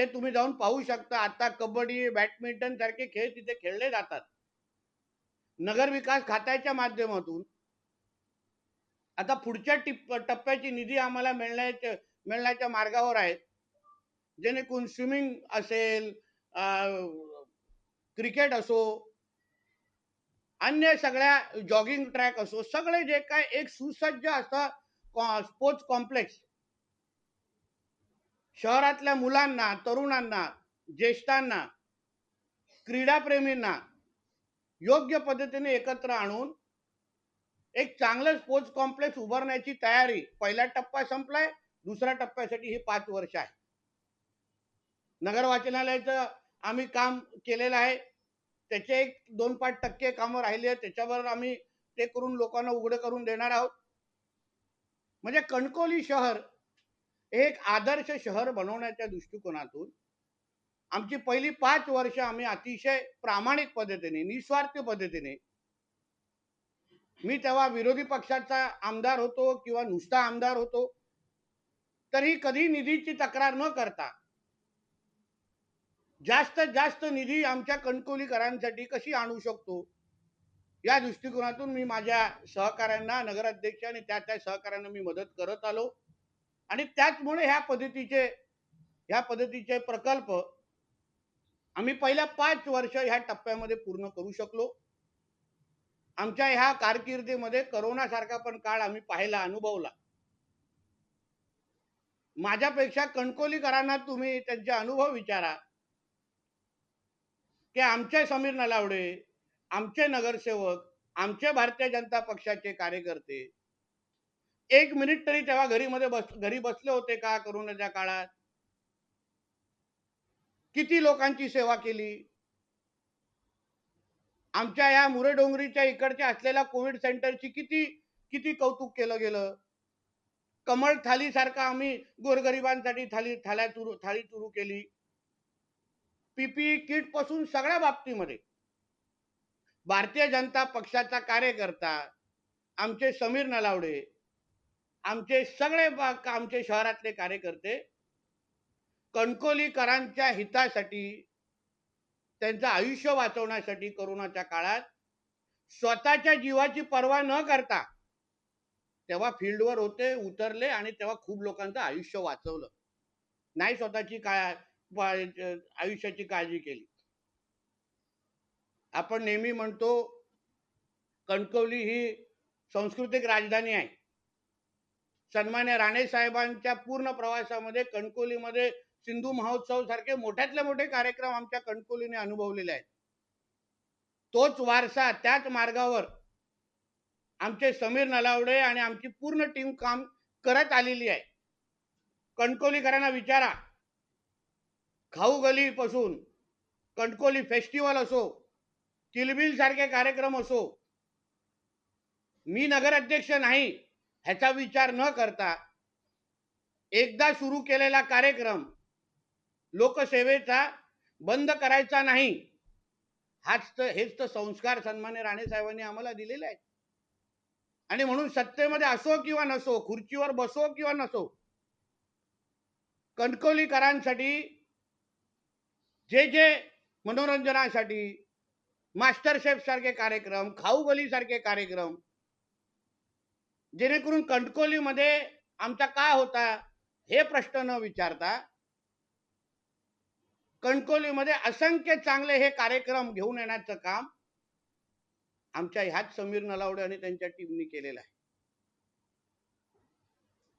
ते तुम्ही जाऊन पाहू शकता. आता कबड्डी बॅडमिंटन सारखे खेळ तिथे खेळले जातात. नगर विकास खात्याच्या माध्यमातून. आता पुढच्या टिप टप्प्याची निधी आम्हाला मिळण्याच्या मिळण्याच्या मार्गावर आहेत. जेणेकरून स्विमिंग असेल क्रिकेट असो अन्य सगळ्या जॉगिंग ट्रॅक असो सगळे जे काय एक सुसज्ज असं स्पोर्ट्स कॉम्प्लेक्स शहरातल्या मुलांना तरुणांना ज्येष्ठांना क्रीडाप्रेमींना योग्य पद्धतीने एकत्र आणून एक चांगलं स्पोर्ट्स कॉम्प्लेक्स उभारण्याची तयारी पहिला टप्पा संपलाय दुसऱ्या टप्प्यासाठी ही पाच वर्ष आहे. नगर वाचनालयाचं आम्ही काम केलेलं आहे. त्याचे एक दोन पाच टक्के कामं राहिली आहेत. त्याच्यावर आम्ही ते करून लोकांना उघडं करून देणार आहोत. म्हणजे कणकोली शहर एक आदर्श शहर बनवण्याच्या दृष्टिकोनातून आमची पहिली पाच वर्ष आम्ही अतिशय प्रामाणिक पद्धतीने निस्वार्थ पद्धतीने मी तेव्हा विरोधी पक्षाचा आमदार होतो किंवा नुसता आमदार होतो तरी कधी निधीची तक्रार न करता जास्त जास्त निधी आमच्या कणकोलीकरांसाठी कशी आणू शकतो या दृष्टिकोनातून मी माझ्या सहकाऱ्यांना नगराध्यक्ष आणि त्या त्या सहकाऱ्यांना मी मदत करत आलो. आणि त्याचमुळे ह्या पद्धतीचे ह्या पद्धतीचे प्रकल्प आम्ही पहिल्या पाच वर्ष ह्या टप्प्यामध्ये पूर्ण करू शकलो. आमच्या ह्या कारकिर्दीमध्ये करोनासारखा पण काळ आम्ही पाहिला अनुभवला. माझ्यापेक्षा कणकोलीकरांना तुम्ही त्यांचे अनुभव विचारा. की आमचे समीर नलावडे आमचे नगरसेवक आमचे भारतीय जनता पक्षाचे कार्यकर्ते एक मिनिट तरी तेव्हा घरी मध्ये बस घरी बसले होते का करोनाच्या काळात? किती लोकांची सेवा केली? आमच्या या मुरेडोंगरीच्या इकडच्या असलेल्या कोविड सेंटरची किती किती कौतुक केलं गेलं? कमळ थाली सारखा आम्ही गोरगरिबांसाठी थाली थाल्या सुरू थाळी सुरू केली. पीपी किटपासून सगळ्या बाबतीमध्ये. भारतीय जनता पक्षाचा कार्यकर्ता आमचे समीर नलावडे आमचे सगळे आमचे शहरातले कार्यकर्ते कणकोलीकरांच्या हितासाठी त्यांचं आयुष्य वाचवण्यासाठी करोनाच्या काळात स्वतःच्या जीवाची पर्वा न करता तेव्हा फील्डवर होते उतरले आणि तेव्हा खूप लोकांचं आयुष्य वाचवलं. नाही स्वतःची काय आयुष्याची काळजी केली. आपण नेहमी म्हणतो कणकवली ही सांस्कृतिक राजधानी आहे. सन्मान्य राणे साहेबांच्या पूर्ण प्रवासामध्ये कणकोलीमध्ये सिंधू महोत्सव सारखे मोठ्यातले मोठे कार्यक्रम आमच्या कणकोलीने अनुभवलेले आहेत. तोच वारसा त्याच मार्गावर आमचे समीर नलावडे आणि आमची पूर्ण टीम काम करत आलेली आहे. कणकोलीकरांना विचारा. खाऊ गली पासून कणकोली फेस्टिवल असो किलबिल सारखे कार्यक्रम असो मी नगराध्यक्ष नाही ह्याचा विचार न करता एकदा सुरू केलेला कार्यक्रम लोकसेवेचा बंद करायचा नाही हाच तर हेच तर संस्कार सन्मान्य राणे साहेबांनी आम्हाला दिलेले आहेत. आणि म्हणून सत्तेमध्ये असो किंवा नसो खुर्चीवर बसो किंवा नसो कणकवलीकरांसाठी जे जे मनोरंजनासाठी मास्टर शेफ सारखे कार्यक्रम खाऊगली सारखे कार्यक्रम जेणेकरून कणकोलीमध्ये आमचा काय होता हे प्रश्न न विचारता कणकोलीमध्ये असंख्य चांगले हे कार्यक्रम घेऊन येण्याचं काम आमच्या ह्याच समीर नलावडे आणि त्यांच्या टीमनी केलेलं आहे.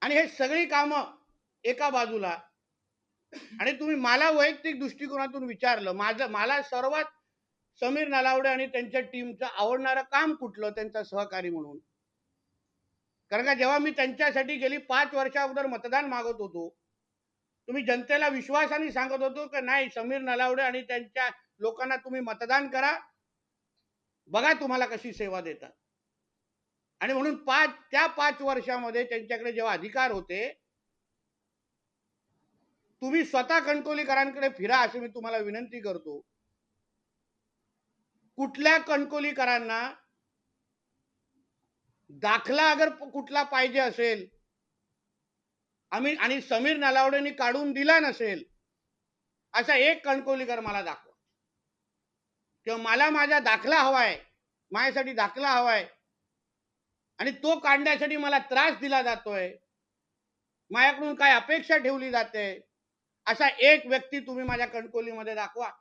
आणि हे सगळी कामं एका बाजूला आणि तुम्ही मला वैयक्तिक दृष्टिकोनातून विचारलं माझं मला सर्वात समीर नलावडे आणि त्यांच्या टीमचं आवडणारं काम कुठलं? त्यांचा सहकारी म्हणून. कारण का जेव्हा मी त्यांच्यासाठी गेली पाच वर्षा अगोदर मतदान मागत होतो तुम्ही जनतेला विश्वासाने सांगत होतो की नाही समीर नलावडे आणि त्यांच्या लोकांना तुम्ही मतदान करा. बघा तुम्हाला कशी सेवा देतात. आणि म्हणून पाच त्या पाच वर्षामध्ये त्यांच्याकडे जेव्हा अधिकार होते तुम्ही स्वतः कणकोलीकरांकडे फिरा अशी मी तुम्हाला विनंती करतो. कुठल्या कणकोलीकरांना दाखला अगर कुठला पाहिजे असेल आम्ही आणि समीर नलावडेनी काढून दिला नसेल असा एक कणकोलीकर मला दाखवा. किंवा मला माझा दाखला हवाय माझ्यासाठी दाखला हवाय आणि तो काढण्यासाठी मला त्रास दिला जातोय माझ्याकडून काय अपेक्षा ठेवली जाते असा एक व्यक्ती तुम्ही माझ्या कणकोलीमध्ये दाखवा.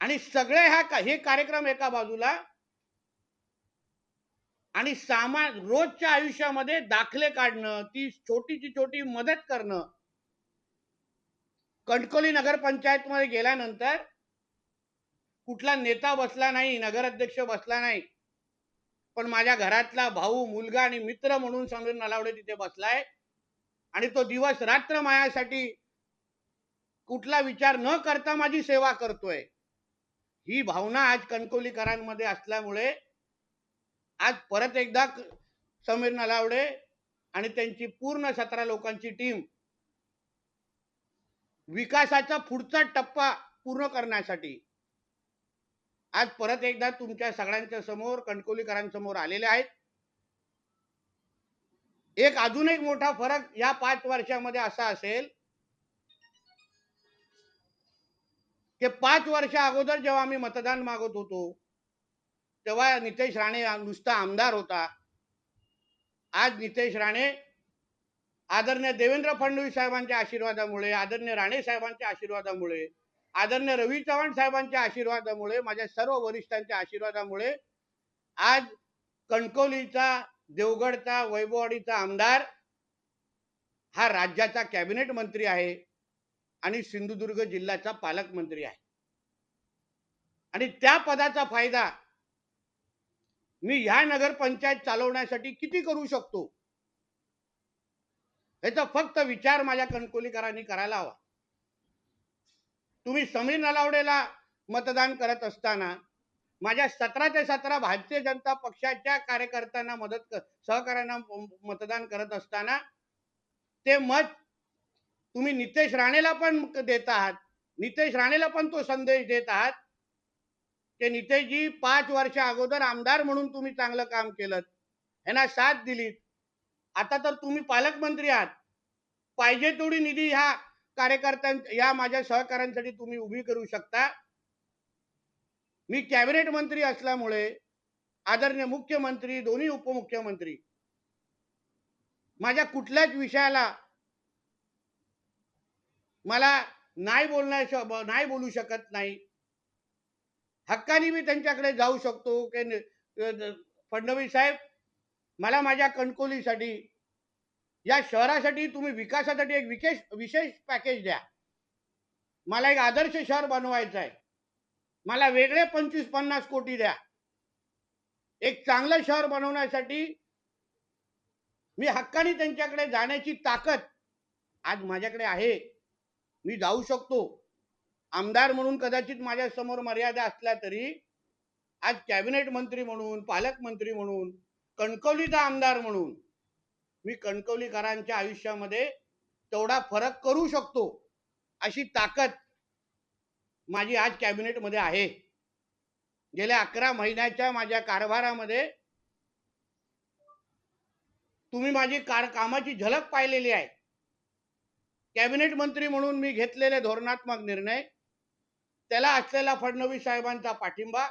आणि सगळे हा का- हे कार्यक्रम एका बाजूला आणि सामान रोजच्या आयुष्यामध्ये दाखले काढणं ती छोटीची छोटी मदत करणं. कणकोली नगरपंचायत मध्ये गेल्यानंतर कुठला नेता बसला नाही नगराध्यक्ष बसला नाही. पण माझ्या घरातला भाऊ मुलगा आणि मित्र म्हणून समीर नलावडे तिथे बसलाय. आणि तो दिवस रात्र माझ्यासाठी कुठला विचार न करता माझी सेवा करतोय. ही भावना आज कणकोलीकरांमध्ये असल्यामुळे आज परत एकदा समीर नलावडे आणि त्यांची पूर्ण सतरा लोकांची टीम विकासाचा पुढचा टप्पा पूर्ण करण्यासाठी आज परत एकदा तुमच्या सगळ्यांच्या समोर कणकोलीकरांसमोर आलेले आहेत. एक अजून एक मोठा फरक या पाच वर्षामध्ये असा असेल की पाच वर्षा अगोदर जेव्हा आम्ही मतदान मागत होतो तेव्हा नितेश राणे नुसता आमदार होता. आज नितेश राणे आदरणीय देवेंद्र फडणवीस साहेबांच्या आशीर्वादामुळे आदरणीय राणे साहेबांच्या आशीर्वादामुळे आदरणीय रवी चव्हाण साहेबांच्या आशीर्वादामुळे माझ्या सर्व वरिष्ठांच्या आशीर्वादामुळे आज कणकवलीचा देवगडचा वैभववाडीचा आमदार हा राज्याचा कॅबिनेट मंत्री आहे आणि सिंधुदुर्ग जिल्ह्याचा पालकमंत्री आहे. आणि त्या पदाचा फायदा मी ह्या नगरपंचायत चालवण्यासाठी किती करू शकतो? याचा फक्त विचार माझ्या कणकोलीकरांनी करायला हवा. तुम्ही समीर नलावडेला मतदान करत असताना माझ्या सतरा ते सतरा भारतीय जनता पक्षाच्या कार्यकर्त्यांना मदत कर सहकार्यांना मतदान करत असताना ते मत तुम्ही नितेश राणेला पण देत आहात. नितेश राणेला पण तो संदेश देत आहात. की नितेशजी पाच वर्ष अगोदर आमदार म्हणून तुम्ही चांगलं काम केलं यांना साथ दिलीत. आता तर तुम्ही पालकमंत्री आहात. पाहिजे तेवढी निधी ह्या कार्यकर्त्यां या माझ्या सहकाऱ्यांसाठी तुम्ही उभी करू शकता. मी कॅबिनेट मंत्री असल्यामुळे आदरणीय मुख्यमंत्री दोन्ही उपमुख्यमंत्री माझ्या कुठल्याच विषयाला मला नाही बोलण्या नाही बोलू शकत नाही. हक्काने मी त्यांच्याकडे जाऊ शकतो की फडणवीस साहेब मला माझ्या कणकोलीसाठी या शहरासाठी तुम्ही विकासासाठी एक विशेष विशेष पॅकेज द्या. मला एक आदर्श शहर बनवायचं आहे. मला वेगळे पंचवीस पन्नास कोटी द्या. एक चांगलं शहर बनवण्यासाठी मी हक्काने त्यांच्याकडे जाण्याची ताकद आज माझ्याकडे आहे. मी जाऊ शकतो. आमदार म्हणून कदाचित माझ्यासमोर मर्यादा असल्या तरी आज कॅबिनेट मंत्री म्हणून पालकमंत्री म्हणून कणकवलीचा आमदार म्हणून मी कणकवलीकरांच्या आयुष्यामध्ये तेवढा फरक करू शकतो अशी ताकद माझी आज कॅबिनेटमध्ये आहे. गेल्या अकरा महिन्याच्या माझ्या कारभारामध्ये तुम्ही माझी कार कामाची झलक पाहिलेली आहे. कॅबिनेट मंत्री म्हणून मी घेतलेले धोरणात्मक निर्णय त्याला असलेला फडणवीस साहेबांचा पाठिंबा.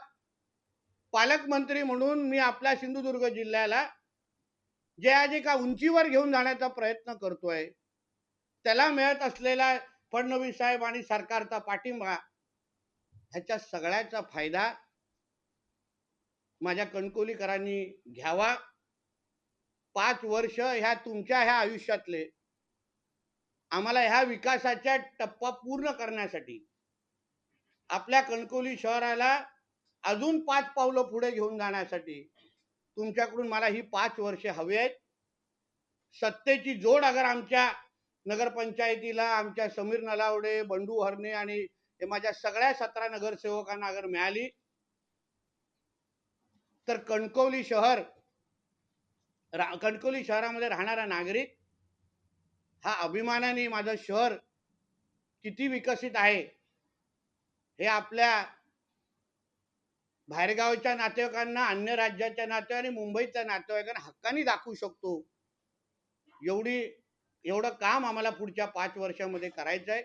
पालकमंत्री म्हणून मी आपल्या सिंधुदुर्ग जिल्ह्याला जे आज एका उंचीवर घेऊन जाण्याचा प्रयत्न करतोय. त्याला मिळत असलेला फडणवीस साहेब आणि सरकारचा पाठिंबा ह्याच्या सगळ्याचा फायदा माझ्या कणकोलीकरांनी घ्यावा. पाच वर्ष ह्या तुमच्या ह्या आयुष्यातले आम्हाला ह्या विकासाच्या टप्पा पूर्ण करण्यासाठी आपल्या कणकोली शहराला अजून पाच पावलं पुढे घेऊन जाण्यासाठी तुमच्याकडून मला ही पाच वर्षे हवी आहेत. सत्तेची जोड अगर आमच्या नगरपंचायतीला आमच्या समीर नलावडे बंडू हरणे आणि हे माझ्या सगळ्या सतरा नगरसेवकांना अगर मिळाली तर कणकवली शहर रा कणकवली शहरामध्ये राहणारा नागरिक हा अभिमानाने माझं शहर किती विकसित आहे हे आपल्या बाहेरगावच्या नातेवाईकांना अन्य राज्याच्या नातेवाईक आणि मुंबईच्या नातेवाईकांना हक्कानी दाखवू शकतो. एवढी एवढं काम आम्हाला पुढच्या पाच वर्षामध्ये करायचं आहे